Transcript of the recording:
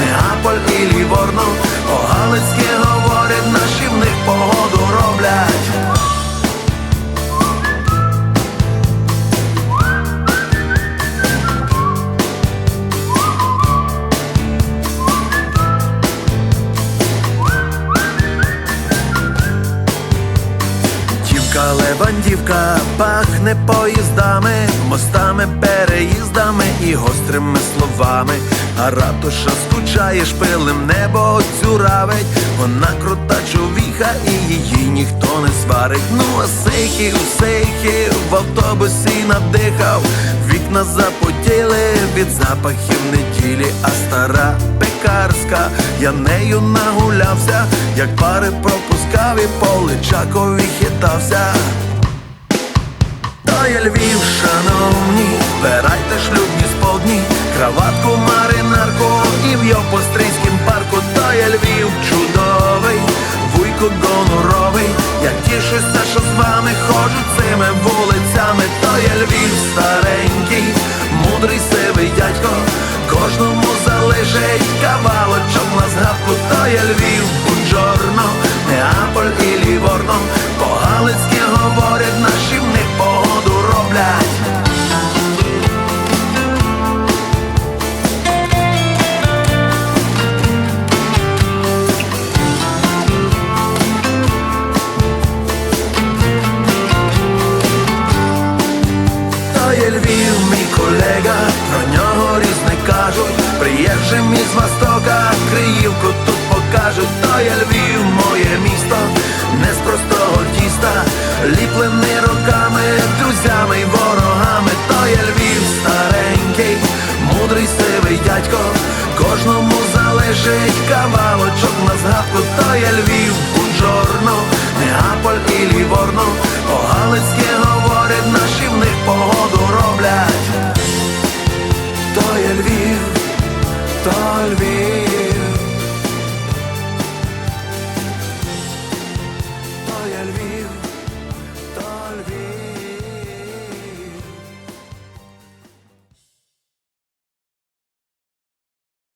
Неаполь і Ліворно, по-галицьки говорять, наші в них погоду роблять. Дівка левандівка пахне поїздами, мостами, переїздами і гострими словами. А ратуша скучає, шпилем небо цюравить. Вона крута човіха і її ніхто не сварить. Ну а сейхи у сейхи в автобусі надихав. Вікна запотіли від запахів неділі, а стара пекарська, я нею нагулявся, як пари пропускав і по Личакові хитався. То є Львів, шановні, вбирайте шлюбні сподні, краватку, маринарку і в стрийським парку, то є Львів. Чудовий, вуйку гоноровий, я тішуся, що з вами ходжу цими вулицями, Приїжджим із Востока, Криївку тут покажуть. То я Львів, моє місто, не з простого тіста, ліплений роками, друзями й ворогами. То я Львів старенький, мудрий сивий дядько, кожному залишить кавалочок на згадку.